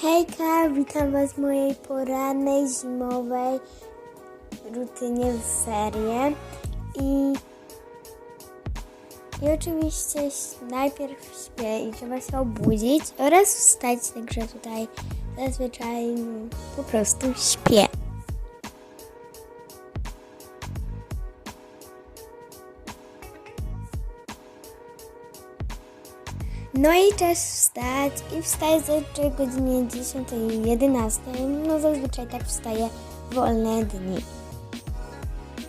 Hejka, witam Was w mojej porannej, zimowej rutynie w ferie. I, I oczywiście najpierw śpię i trzeba się obudzić oraz wstać, także tutaj zazwyczaj po prostu śpię. No i czas wstać i wstaję zazwyczaj o godzinie 10 i 11. No zazwyczaj tak wstaję wolne dni.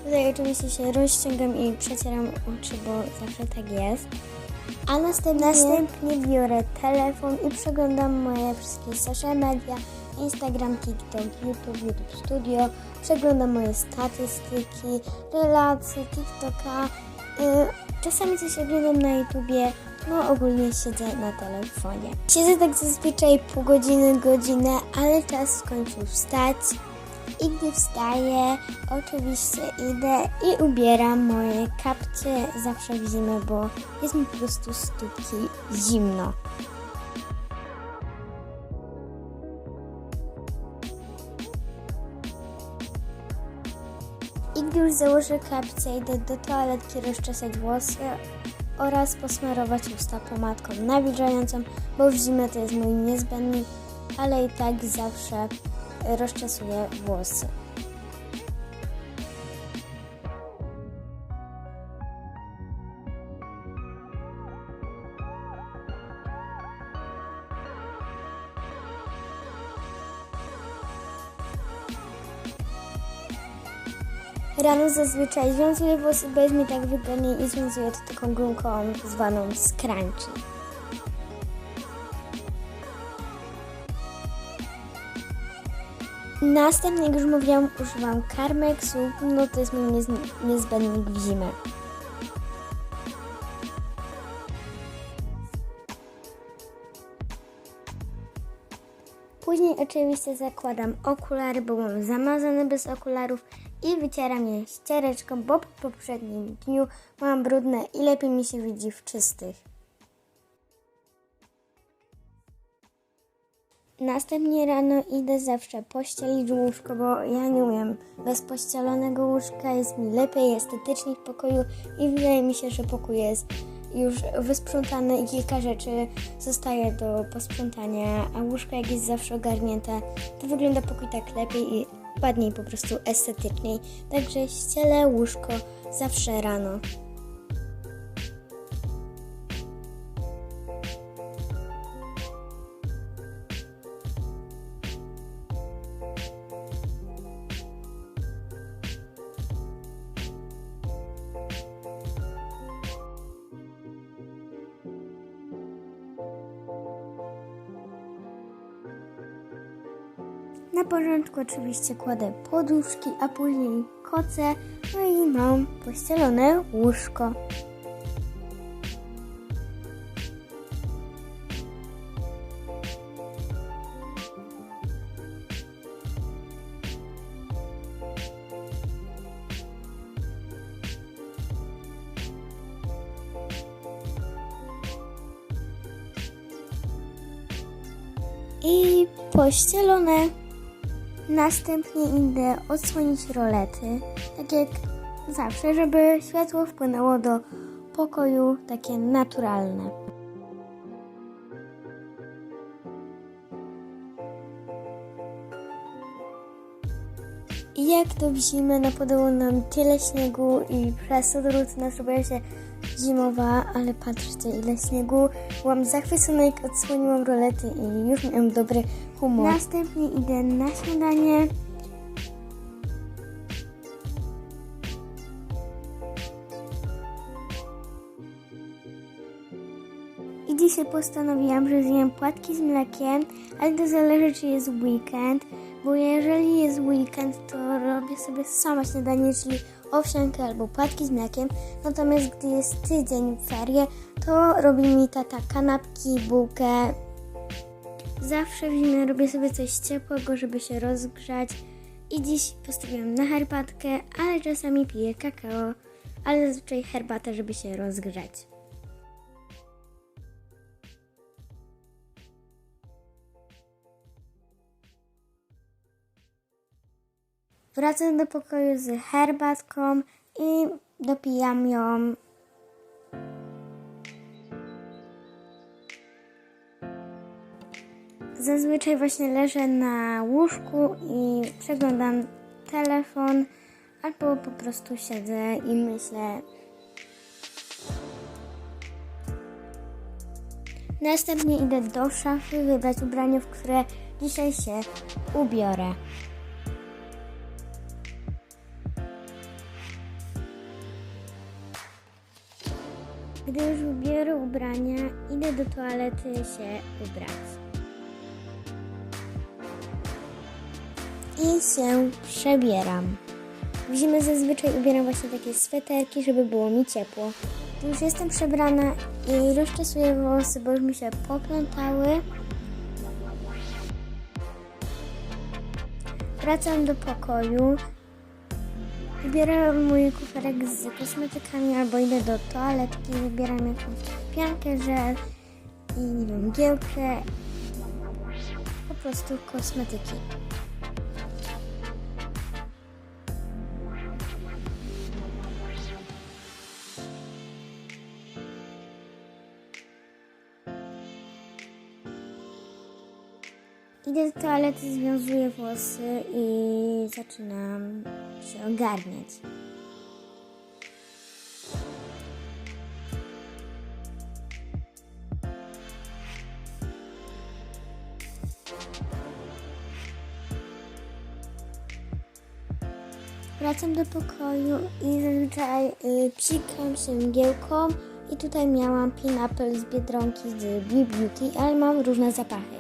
Tutaj oczywiście się rozciągam i przecieram oczy, bo zawsze tak jest. A następnie, następnie biorę telefon i przeglądam moje wszystkie social media, Instagram, TikTok, YouTube, YouTube Studio. Przeglądam moje statystyki, relacje, TikToka. y, Czasami coś oglądam na YouTubie, no ogólnie siedzę na telefonie. Siedzę tak zazwyczaj pół godziny, godzinę, ale czas w końcu wstać. I gdy wstaję, oczywiście idę i ubieram moje kapcie zawsze w zimę, bo jest mi po prostu stópki zimno. I gdy już założę kapcie, idę do toaletki rozczesać włosy oraz posmarować usta pomadką nawilżającą, bo w zimę to jest mój niezbędny, ale i tak zawsze rozczesuję włosy. Rano zazwyczaj związuję włosy, bo jest mi tak i związuję to taką gumką zwaną scrunchie. Następnie, jak już mówiłam, używam Carmexu, no to jest mój niez- niezbędnik w zimę. Później oczywiście zakładam okulary, bo mam zamazane bez okularów i wycieram je ściereczką, bo po poprzednim dniu mam brudne i lepiej mi się widzi w czystych. Następnie rano idę zawsze pościelić łóżko, bo ja nie umiem. Bez pościelonego łóżka jest mi lepiej, estetycznie w pokoju i wydaje mi się, że pokój jest już wysprzątany i kilka rzeczy zostaje do posprzątania, a łóżko jak jest zawsze ogarnięte, to wygląda pokój tak lepiej i ładniej po prostu estetyczniej. Także ścielę łóżko zawsze rano. Na porządku oczywiście kładę poduszki, a później koce, no i mam pościelone łóżko. I pościelone. Następnie idę odsłonić rolety, tak jak zawsze, żeby światło wpłynęło do pokoju takie naturalne. I jak to w zimę napadało nam tyle śniegu i przez to rutyna zrobiła się zimowa, ale patrzcie ile śniegu. Byłam zachwycona jak odsłoniłam rolety i już miałam dobry humor. Następnie idę na śniadanie. I dzisiaj postanowiłam, że zjem płatki z mlekiem, ale to zależy, czy jest weekend, bo jeżeli jest weekend, to robię sobie sama śniadanie, czyli owsiankę albo płatki z mlekiem. Natomiast gdy jest tydzień ferie, to robi mi tata kanapki, bułkę. Zawsze w zimie robię sobie coś ciepłego, żeby się rozgrzać. I dziś postawiłam na herbatkę, ale czasami piję kakao, ale zazwyczaj herbatę, żeby się rozgrzać. Wracam do pokoju z herbatką i dopijam ją. Zazwyczaj właśnie leżę na łóżku i przeglądam telefon albo po prostu siedzę i myślę. Następnie idę do szafy wybrać ubranie, w które dzisiaj się ubiorę. Gdy już ubiorę ubrania, idę do toalety się ubrać. I się przebieram. W zimę zazwyczaj ubieram właśnie takie sweterki, żeby było mi ciepło. Już jestem przebrana i rozczesuję włosy, bo już mi się poplątały. Wracam do pokoju. Wybieram mój kuferek z kosmetykami albo idę do toaletki, wybieram jakąś piankę, żel i nie wiem, mgiełkę. Po prostu kosmetyki. Idę do toalety, związuję włosy i zaczynam się ogarniać. Wracam do pokoju i zazwyczaj y, psikam się mgiełką i tutaj miałam pineapple z Biedronki z Bee Beauty, ale mam różne zapachy.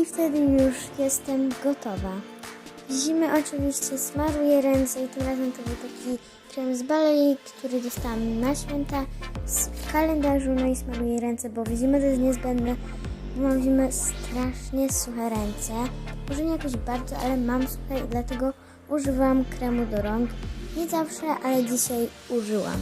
I wtedy już jestem gotowa. W zimę oczywiście smaruję ręce i tym razem to był taki krem z balei, który dostałam na święta z- kalendarzu, no i smaruję ręce, bo w zimę to jest niezbędne, bo mam zimę strasznie suche ręce. Może nie jakoś bardzo, ale mam suche i dlatego używam kremu do rąk. Nie zawsze, ale dzisiaj użyłam.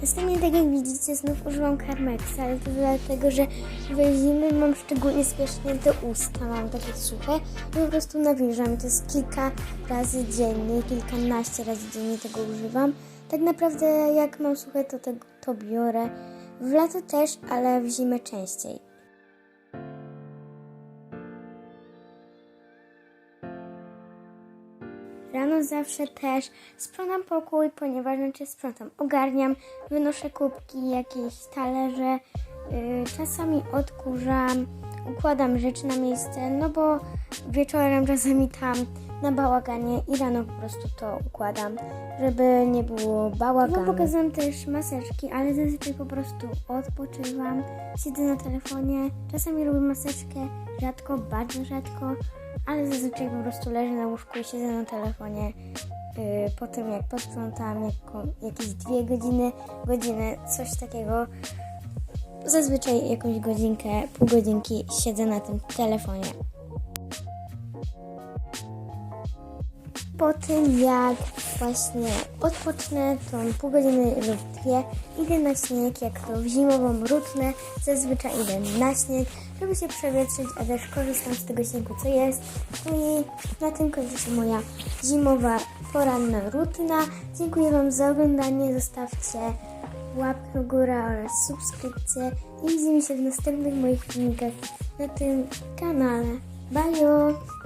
Następnie, tak jak widzicie, znów użyłam Carmexa, ale to dlatego, że we zimy mam szczególnie spiesznięte usta, mam takie suche i po prostu nawilżam. To jest kilka razy dziennie, kilkanaście razy dziennie tego używam. Tak naprawdę jak mam suche, to tego, to biorę. W lato też, ale w zimę częściej. Zawsze też sprzątam pokój, ponieważ znaczy sprzątam, ogarniam, wynoszę kubki, jakieś talerze, yy, czasami odkurzam, układam rzeczy na miejsce, no bo wieczorem czasami tam na bałaganie i rano po prostu to układam, żeby nie było bałaganu. No pokazałam też maseczki, ale zazwyczaj po prostu odpoczywam, siedzę na telefonie, czasami robię maseczkę, rzadko, bardzo rzadko, ale zazwyczaj po prostu leżę na łóżku i siedzę na telefonie. Yy, po tym jak posprzątam jako, jakieś dwie godziny, godzinę, coś takiego. Zazwyczaj jakąś godzinkę, pół godzinki siedzę na tym telefonie. Po tym jak właśnie odpocznę, to pół godziny lub dwie idę na śnieg, jak to w zimową rutnę, zazwyczaj idę na śnieg, żeby się przewietrzyć, a też korzystam z tego śniegu, co jest. No i na tym kończy się moja zimowa poranna rutyna. Dziękuję Wam za oglądanie, zostawcie łapkę w górę oraz subskrypcję i widzimy się w następnych moich filmikach na tym kanale. Bye!